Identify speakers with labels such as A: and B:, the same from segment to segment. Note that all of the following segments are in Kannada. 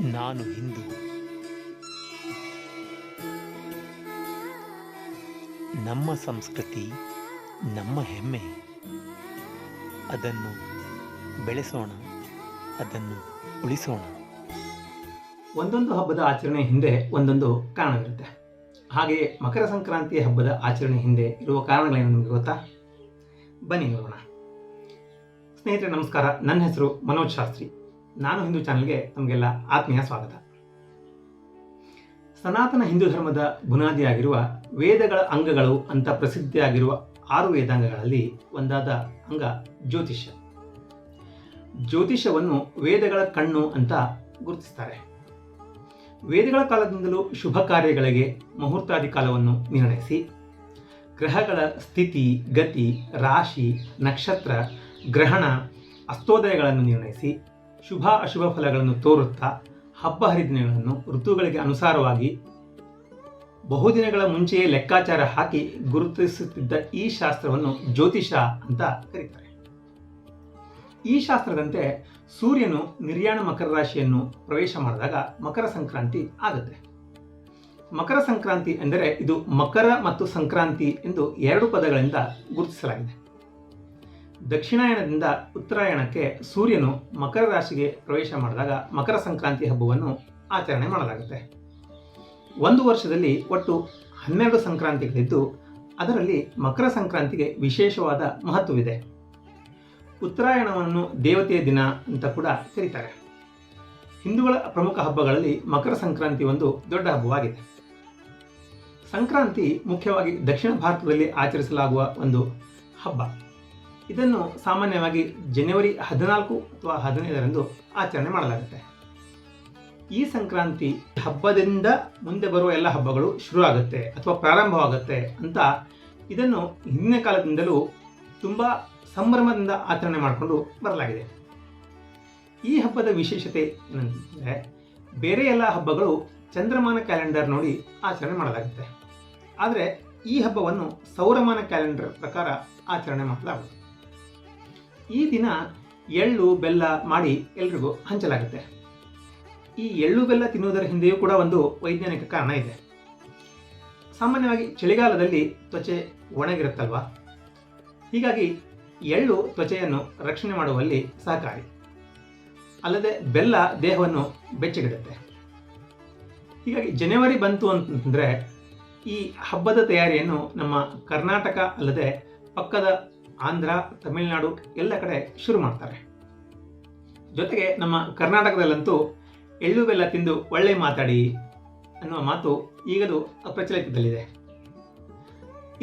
A: ನಾನು ಹಿಂದೂ. ನಮ್ಮ ಸಂಸ್ಕೃತಿ, ನಮ್ಮ ಹೆಮ್ಮೆ. ಅದನ್ನು ಬೆಳೆಸೋಣ, ಅದನ್ನು ಉಳಿಸೋಣ.
B: ಒಂದೊಂದು ಹಬ್ಬದ ಆಚರಣೆ ಹಿಂದೆ ಒಂದೊಂದು ಕಾರಣವಿರುತ್ತೆ. ಹಾಗೆಯೇ ಮಕರ ಸಂಕ್ರಾಂತಿ ಹಬ್ಬದ ಆಚರಣೆ ಹಿಂದೆ ಇರುವ ಕಾರಣಗಳೇನು ನಿಮಗೆ ಗೊತ್ತಾ? ಬನ್ನಿ ನೋಡೋಣ. ಸ್ನೇಹಿತರೆ, ನಮಸ್ಕಾರ. ನನ್ನ ಹೆಸರು ಮನೋಜ್ ಶಾಸ್ತ್ರಿ. ನಾನು ಹಿಂದೂ ಚಾನಲ್ಗೆ ನಮಗೆಲ್ಲ ಆತ್ಮೀಯ ಸ್ವಾಗತ. ಸನಾತನ ಹಿಂದೂ ಧರ್ಮದ ಬುನಾದಿಯಾಗಿರುವ ವೇದಗಳ ಅಂಗಗಳು ಅಂತ ಪ್ರಸಿದ್ಧಿಯಾಗಿರುವ ಆರು ವೇದಾಂಗಗಳಲ್ಲಿ ಒಂದಾದ ಅಂಗ ಜ್ಯೋತಿಷ್ಯ. ಜ್ಯೋತಿಷ್ಯವನ್ನು ವೇದಗಳ ಕಣ್ಣು ಅಂತ ಗುರುತಿಸ್ತಾರೆ. ವೇದಗಳ ಕಾಲದಿಂದಲೂ ಶುಭ ಕಾರ್ಯಗಳಿಗೆ ಮುಹೂರ್ತಾದಿ ಕಾಲವನ್ನು ನಿರ್ಣಯಿಸಿ, ಗ್ರಹಗಳ ಸ್ಥಿತಿ, ಗತಿ, ರಾಶಿ, ನಕ್ಷತ್ರ, ಗ್ರಹಣ, ಅಸ್ತೋದಯಗಳನ್ನು ನಿರ್ಣಯಿಸಿ ಶುಭ ಅಶುಭ ಫಲಗಳನ್ನು ತೋರುತ್ತಾ ಹಬ್ಬ ಹರಿದಿನಗಳನ್ನು ಋತುಗಳಿಗೆ ಅನುಸಾರವಾಗಿ ಬಹುದಿನಗಳ ಮುಂಚೆಯೇ ಲೆಕ್ಕಾಚಾರ ಹಾಕಿ ಗುರುತಿಸುತ್ತಿದ್ದ ಈ ಶಾಸ್ತ್ರವನ್ನು ಜ್ಯೋತಿಷ ಅಂತ ಕರೀತಾರೆ. ಈ ಶಾಸ್ತ್ರದಂತೆ ಸೂರ್ಯನು ನಿರ್ಯಾಣ ಮಕರ ರಾಶಿಯನ್ನು ಪ್ರವೇಶ ಮಾಡಿದಾಗ ಮಕರ ಸಂಕ್ರಾಂತಿ ಆಗುತ್ತೆ. ಮಕರ ಸಂಕ್ರಾಂತಿ ಎಂದರೆ ಇದು ಮಕರ ಮತ್ತು ಸಂಕ್ರಾಂತಿ ಎಂದು ಎರಡು ಪದಗಳಿಂದ ಗುರುತಿಸಲಾಗಿದೆ. ದಕ್ಷಿಣಾಯನದಿಂದ ಉತ್ತರಾಯಣಕ್ಕೆ ಸೂರ್ಯನು ಮಕರ ರಾಶಿಗೆ ಪ್ರವೇಶ ಮಾಡಿದಾಗ ಮಕರ ಸಂಕ್ರಾಂತಿ ಹಬ್ಬವನ್ನು ಆಚರಣೆ ಮಾಡಲಾಗುತ್ತೆ. ಒಂದು ವರ್ಷದಲ್ಲಿ ಒಟ್ಟು ಹನ್ನೆರಡು ಸಂಕ್ರಾಂತಿಗಳಿದ್ದು, ಅದರಲ್ಲಿ ಮಕರ ಸಂಕ್ರಾಂತಿಗೆ ವಿಶೇಷವಾದ ಮಹತ್ವವಿದೆ. ಉತ್ತರಾಯಣವನ್ನು ದೇವತೆಯ ದಿನ ಅಂತ ಕೂಡ ಕರೀತಾರೆ. ಹಿಂದೂಗಳ ಪ್ರಮುಖ ಹಬ್ಬಗಳಲ್ಲಿ ಮಕರ ಸಂಕ್ರಾಂತಿ ಒಂದು ದೊಡ್ಡ ಹಬ್ಬವಾಗಿದೆ. ಸಂಕ್ರಾಂತಿ ಮುಖ್ಯವಾಗಿ ದಕ್ಷಿಣ ಭಾರತದಲ್ಲಿ ಆಚರಿಸಲಾಗುವ ಒಂದು ಹಬ್ಬ. ಇದನ್ನು ಸಾಮಾನ್ಯವಾಗಿ ಜನವರಿ ಹದಿನಾಲ್ಕು ಅಥವಾ ಹದಿನೈದರಂದು ಆಚರಣೆ ಮಾಡಲಾಗುತ್ತೆ. ಈ ಸಂಕ್ರಾಂತಿ ಹಬ್ಬದಿಂದ ಮುಂದೆ ಬರುವ ಎಲ್ಲ ಹಬ್ಬಗಳು ಶುರು ಆಗುತ್ತೆ ಅಥವಾ ಪ್ರಾರಂಭವಾಗುತ್ತೆ ಅಂತ ಇದನ್ನು ಹಿಂದಿನ ಕಾಲದಿಂದಲೂ ತುಂಬ ಸಂಭ್ರಮದಿಂದ ಆಚರಣೆ ಮಾಡಿಕೊಂಡು ಬರಲಾಗಿದೆ. ಈ ಹಬ್ಬದ ವಿಶೇಷತೆ ಏನಂತಂದರೆ ಬೇರೆ ಎಲ್ಲ ಹಬ್ಬಗಳು ಚಂದ್ರಮಾನ ಕ್ಯಾಲೆಂಡರ್ ನೋಡಿ ಆಚರಣೆ ಮಾಡಲಾಗುತ್ತೆ. ಆದರೆ ಈ ಹಬ್ಬವನ್ನು ಸೌರಮಾನ ಕ್ಯಾಲೆಂಡರ್ ಪ್ರಕಾರ ಆಚರಣೆ ಮಾಡಲಾಗುತ್ತೆ ಈ ದಿನ ಎಳ್ಳು, ಬೆಲ್ಲ ಮಾಡಿ ಎಲ್ರಿಗೂ ಹಂಚಲಾಗುತ್ತೆ. ಈ ಎಳ್ಳು, ಬೆಲ್ಲ ತಿನ್ನುವುದರ ಹಿಂದೆಯೂ ಕೂಡ ಒಂದು ವೈಜ್ಞಾನಿಕ ಕಾರಣ ಇದೆ. ಸಾಮಾನ್ಯವಾಗಿ ಚಳಿಗಾಲದಲ್ಲಿ ತ್ವಚೆ ಒಣಗಿರುತ್ತಲ್ವ? ಹೀಗಾಗಿ ಎಳ್ಳು ತ್ವಚೆಯನ್ನು ರಕ್ಷಣೆ ಮಾಡುವಲ್ಲಿ ಸಹಕಾರಿ. ಅಲ್ಲದೆ ಬೆಲ್ಲ ದೇಹವನ್ನು ಬೆಚ್ಚಗಿಡುತ್ತೆ. ಹೀಗಾಗಿ ಜನವರಿ ಬಂತು ಅಂತಂದರೆ ಈ ಹಬ್ಬದ ತಯಾರಿಯನ್ನು ನಮ್ಮ ಕರ್ನಾಟಕ ಅಲ್ಲದೆ ಪಕ್ಕದ ಆಂಧ್ರ, ತಮಿಳುನಾಡು ಎಲ್ಲ ಕಡೆ ಶುರು ಮಾಡ್ತಾರೆ. ಜೊತೆಗೆ ನಮ್ಮ ಕರ್ನಾಟಕದಲ್ಲಂತೂ ಎಳ್ಳು ಬೆಲ್ಲ ತಿಂದು ಒಳ್ಳೆ ಮಾತಾಡಿ ಅನ್ನುವ ಮಾತು ಈಗಲೂ ಪ್ರಚಲಿತದಲ್ಲಿದೆ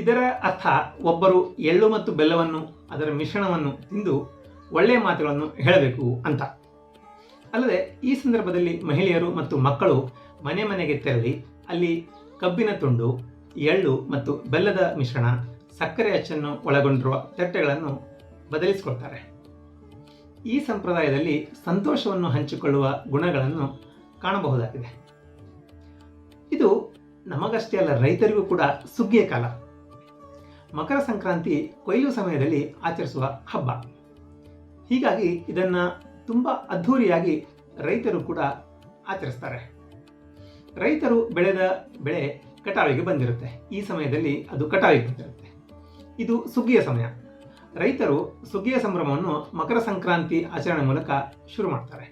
B: ಇದರ ಅರ್ಥ ಒಬ್ಬರು ಎಳ್ಳು ಮತ್ತು ಬೆಲ್ಲವನ್ನು, ಅದರ ಮಿಶ್ರಣವನ್ನು ತಿಂದು ಒಳ್ಳೆಯ ಮಾತುಗಳನ್ನು ಹೇಳಬೇಕು ಅಂತ. ಅಲ್ಲದೆ ಈ ಸಂದರ್ಭದಲ್ಲಿ ಮಹಿಳೆಯರು ಮತ್ತು ಮಕ್ಕಳು ಮನೆ ಮನೆಗೆ ತೆರಳಿ ಅಲ್ಲಿ ಕಬ್ಬಿನ ತುಂಡು, ಎಳ್ಳು ಮತ್ತು ಬೆಲ್ಲದ ಮಿಶ್ರಣ ಸಕ್ಕರೆ ಅಚ್ಚನ್ನು ಒಳಗೊಂಡಿರುವ ತಟ್ಟೆಗಳನ್ನು ಬದಲಿಸಿಕೊಳ್ತಾರೆ. ಈ ಸಂಪ್ರದಾಯದಲ್ಲಿ ಸಂತೋಷವನ್ನು ಹಂಚಿಕೊಳ್ಳುವ ಗುಣಗಳನ್ನು ಕಾಣಬಹುದಾಗಿದೆ. ಇದು ನಮಗಷ್ಟೇ ಅಲ್ಲ, ರೈತರಿಗೂ ಕೂಡ ಸುಗ್ಗಿಯ ಕಾಲ. ಮಕರ ಸಂಕ್ರಾಂತಿ ಕೊಯ್ಲು ಸಮಯದಲ್ಲಿ ಆಚರಿಸುವ ಹಬ್ಬ. ಹೀಗಾಗಿ ಇದನ್ನು ತುಂಬ ಅದ್ಧೂರಿಯಾಗಿ ರೈತರು ಕೂಡ ಆಚರಿಸ್ತಾರೆ. ರೈತರು ಬೆಳೆದ ಬೆಳೆ ಕಟಾವಿಗೆ ಬಂದಿರುತ್ತೆ. ಈ ಸಮಯದಲ್ಲಿ ಅದು ಕಟಾವಿಗೆ ಬಂದಿರುತ್ತೆ. ಇದು ಸುಗ್ಗಿಯ ಸಮಯ. ರೈತರು ಸುಗ್ಗಿಯ ಸಂಭ್ರಮವನ್ನು ಮಕರ ಸಂಕ್ರಾಂತಿ ಆಚರಣೆ ಮೂಲಕ ಶುರು ಮಾಡ್ತಾರೆ.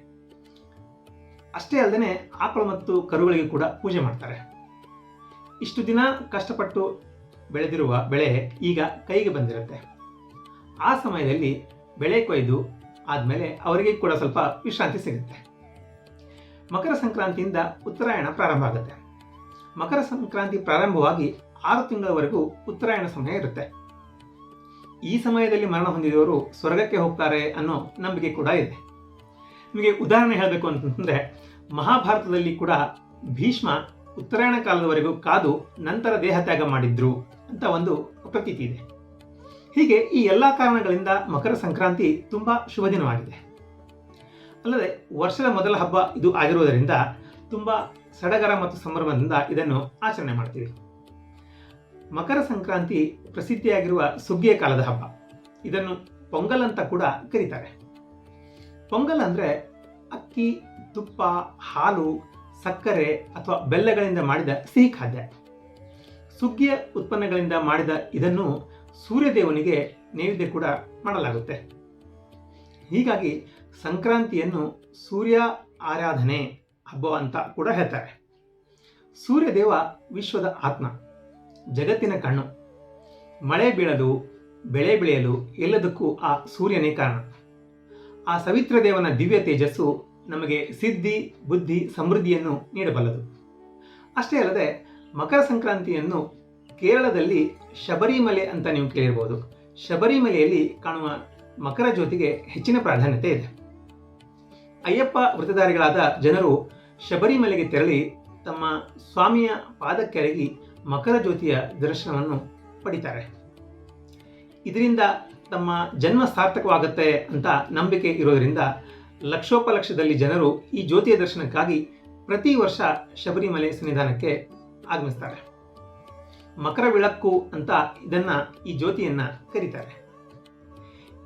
B: ಅಷ್ಟೇ ಅಲ್ಲದೆ ಆಕಳು ಮತ್ತು ಕರುಗಳಿಗೆ ಕೂಡ ಪೂಜೆ ಮಾಡ್ತಾರೆ. ಇಷ್ಟು ದಿನ ಕಷ್ಟಪಟ್ಟು ಬೆಳೆದಿರುವ ಬೆಳೆ ಈಗ ಕೈಗೆ ಬಂದಿರುತ್ತೆ. ಆ ಸಮಯದಲ್ಲಿ ಬೆಳೆ ಕೊಯ್ದು ಆದಮೇಲೆ ಅವರಿಗೆ ಕೂಡ ಸ್ವಲ್ಪ ವಿಶ್ರಾಂತಿ ಸಿಗುತ್ತೆ. ಮಕರ ಸಂಕ್ರಾಂತಿಯಿಂದ ಉತ್ತರಾಯಣ ಪ್ರಾರಂಭ ಆಗುತ್ತೆ. ಮಕರ ಸಂಕ್ರಾಂತಿ ಪ್ರಾರಂಭವಾಗಿ ಆರು ತಿಂಗಳವರೆಗೂ ಉತ್ತರಾಯಣ ಸಮಯ ಇರುತ್ತೆ. ಈ ಸಮಯದಲ್ಲಿ ಮರಣ ಹೊಂದಿದವರು ಸ್ವರ್ಗಕ್ಕೆ ಹೋಗ್ತಾರೆ ಅನ್ನೋ ನಂಬಿಕೆ ಕೂಡ ಇದೆ. ನಿಮಗೆ ಉದಾಹರಣೆ ಹೇಳಬೇಕು ಅಂತಂದರೆ, ಮಹಾಭಾರತದಲ್ಲಿ ಕೂಡ ಭೀಷ್ಮ ಉತ್ತರಾಯಣ ಕಾಲದವರೆಗೂ ಕಾದು ನಂತರ ದೇಹ ತ್ಯಾಗ ಮಾಡಿದ್ರು ಅಂತ ಒಂದು ಪ್ರತೀತಿ ಇದೆ. ಹೀಗೆ ಈ ಎಲ್ಲ ಕಾರಣಗಳಿಂದ ಮಕರ ಸಂಕ್ರಾಂತಿ ತುಂಬ ಶುಭ ದಿನವಾಗಿದೆ. ಅಲ್ಲದೆ ವರ್ಷದ ಮೊದಲ ಹಬ್ಬ ಇದು ಆಗಿರುವುದರಿಂದ ತುಂಬ ಸಡಗರ ಮತ್ತು ಸಂಭ್ರಮದಿಂದ ಇದನ್ನು ಆಚರಣೆ ಮಾಡ್ತೀವಿ. ಮಕರ ಸಂಕ್ರಾಂತಿ ಪ್ರಸಿದ್ಧಿಯಾಗಿರುವ ಸುಗ್ಗಿಯ ಕಾಲದ ಹಬ್ಬ. ಇದನ್ನು ಪೊಂಗಲ್ ಅಂತ ಕೂಡ ಕರೀತಾರೆ. ಪೊಂಗಲ್ ಅಂದರೆ ಅಕ್ಕಿ, ತುಪ್ಪ, ಹಾಲು, ಸಕ್ಕರೆ ಅಥವಾ ಬೆಲ್ಲಗಳಿಂದ ಮಾಡಿದ ಸಿಹಿ ಖಾದ್ಯ. ಸುಗ್ಗಿಯ ಉತ್ಪನ್ನಗಳಿಂದ ಮಾಡಿದ ಇದನ್ನು ಸೂರ್ಯದೇವನಿಗೆ ನೈವೇದ್ಯ ಕೂಡ ಮಾಡಲಾಗುತ್ತೆ. ಹೀಗಾಗಿ ಸಂಕ್ರಾಂತಿಯನ್ನು ಸೂರ್ಯ ಆರಾಧನೆ ಹಬ್ಬ ಅಂತ ಕೂಡ ಹೇಳ್ತಾರೆ. ಸೂರ್ಯದೇವ ವಿಶ್ವದ ಆತ್ಮ. ಜಗತ್ತಿನ ಕಣ್ಣು. ಮಳೆ ಬೀಳಲು, ಬೆಳೆ ಬೆಳೆಯಲು ಎಲ್ಲದಕ್ಕೂ ಆ ಸೂರ್ಯನೇ ಕಾರಣ. ಆ ಸವಿತ್ರ ದೇವನ ದಿವ್ಯ ತೇಜಸ್ಸು ನಮಗೆ ಸಿದ್ಧಿ, ಬುದ್ಧಿ, ಸಮೃದ್ಧಿಯನ್ನು ನೀಡಬಲ್ಲದು. ಅಷ್ಟೇ ಅಲ್ಲದೆ ಮಕರ ಸಂಕ್ರಾಂತಿಯನ್ನು ಕೇರಳದಲ್ಲಿ ಶಬರಿಮಲೆ ಅಂತ ನೀವು ಕೇಳಿರ್ಬೋದು. ಶಬರಿಮಲೆಯಲ್ಲಿ ಕಾಣುವ ಮಕರ ಜ್ಯೋತಿಗೆ ಹೆಚ್ಚಿನ ಪ್ರಾಧಾನ್ಯತೆ ಇದೆ. ಅಯ್ಯಪ್ಪ ವೃತ್ತಧಾರಿಗಳಾದ ಜನರು ಶಬರಿಮಲೆಗೆ ತೆರಳಿ ತಮ್ಮ ಸ್ವಾಮಿಯ ಪಾದಕ್ಕೆರಗಿ ಮಕರ ಜ್ಯೋತಿಯ ದರ್ಶನವನ್ನು ಪಡಿತಾರೆ. ಇದರಿಂದ ತಮ್ಮ ಜನ್ಮ ಸಾರ್ಥಕವಾಗುತ್ತೆ ಅಂತ ನಂಬಿಕೆ ಇರೋದರಿಂದ ಲಕ್ಷೋಪಲಕ್ಷದಲ್ಲಿ ಜನರು ಈ ಜ್ಯೋತಿಯ ದರ್ಶನಕ್ಕಾಗಿ ಪ್ರತಿ ವರ್ಷ ಶಬರಿಮಲೆ ಸನ್ನಿಧಾನಕ್ಕೆ ಆಗಮಿಸ್ತಾರೆ. ಮಕರ ವಿಳಕ್ಕು ಅಂತ ಇದನ್ನ ಈ ಜ್ಯೋತಿಯನ್ನ ಕರೀತಾರೆ.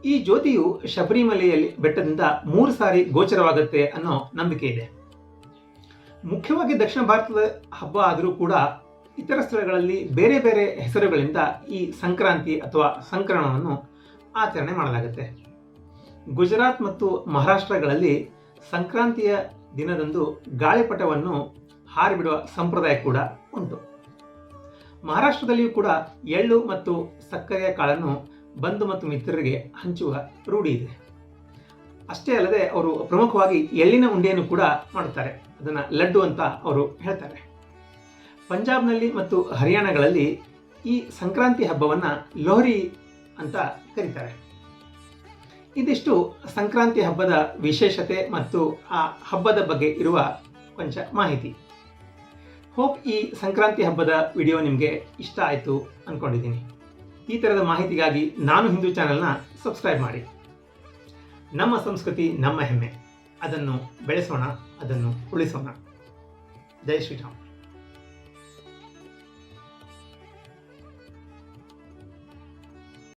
B: ಈ ಜ್ಯೋತಿಯು ಶಬರಿಮಲೆಯಲ್ಲಿ ಬೆಟ್ಟದಿಂದ ಮೂರು ಸಾರಿ ಗೋಚರವಾಗುತ್ತೆ ಅನ್ನೋ ನಂಬಿಕೆ ಇದೆ. ಮುಖ್ಯವಾಗಿ ದಕ್ಷಿಣ ಭಾರತದ ಹಬ್ಬ ಆದರೂ ಕೂಡ ಇತರ ಸ್ಥಳಗಳಲ್ಲಿ ಬೇರೆ ಬೇರೆ ಹೆಸರುಗಳಿಂದ ಈ ಸಂಕ್ರಾಂತಿ ಅಥವಾ ಸಂಕ್ರಮಣವನ್ನು ಆಚರಣೆ ಮಾಡಲಾಗುತ್ತೆ. ಗುಜರಾತ್ ಮತ್ತು ಮಹಾರಾಷ್ಟ್ರಗಳಲ್ಲಿ ಸಂಕ್ರಾಂತಿಯ ದಿನದಂದು ಗಾಳಿಪಟವನ್ನು ಹಾರಿಬಿಡುವ ಸಂಪ್ರದಾಯ ಕೂಡ ಉಂಟು. ಮಹಾರಾಷ್ಟ್ರದಲ್ಲಿಯೂ ಕೂಡ ಎಳ್ಳು ಮತ್ತು ಸಕ್ಕರೆಯ ಕಾಳನ್ನು ಬಂಧು ಮತ್ತು ಮಿತ್ರರಿಗೆ ಹಂಚುವ ರೂಢಿ ಇದೆ. ಅಷ್ಟೇ ಅಲ್ಲದೆ ಅವರು ಪ್ರಮುಖವಾಗಿ ಎಳ್ಳಿನ ಉಂಡೆಯನ್ನು ಕೂಡ ಮಾಡುತ್ತಾರೆ. ಅದನ್ನು ಲಡ್ಡು ಅಂತ ಅವರು ಹೇಳ್ತಾರೆ. ಪಂಜಾಬ್ನಲ್ಲಿ ಮತ್ತು ಹರಿಯಾಣಗಳಲ್ಲಿ ಈ ಸಂಕ್ರಾಂತಿ ಹಬ್ಬವನ್ನು ಲೋಹರಿ ಅಂತ ಕರೀತಾರೆ. ಇದಿಷ್ಟು ಸಂಕ್ರಾಂತಿ ಹಬ್ಬದ ವಿಶೇಷತೆ ಮತ್ತು ಆ ಹಬ್ಬದ ಬಗ್ಗೆ ಇರುವ ಕೊಂಚ ಮಾಹಿತಿ. ಹೋಪ್ ಈ ಸಂಕ್ರಾಂತಿ ಹಬ್ಬದ ವಿಡಿಯೋ ನಿಮಗೆ ಇಷ್ಟ ಆಯಿತು ಅಂದ್ಕೊಂಡಿದ್ದೀನಿ ಈ ಥರದ ಮಾಹಿತಿಗಾಗಿ ನಾನು ಹಿಂದೂ ಚಾನೆಲ್ನ ಸಬ್ಸ್ಕ್ರೈಬ್ ಮಾಡಿ. ನಮ್ಮ ಸಂಸ್ಕೃತಿ, ನಮ್ಮ ಹೆಮ್ಮೆ. ಅದನ್ನು ಬೆಳೆಸೋಣ, ಅದನ್ನು ಉಳಿಸೋಣ. ಜೈ ಶ್ರೀರಾಮ್.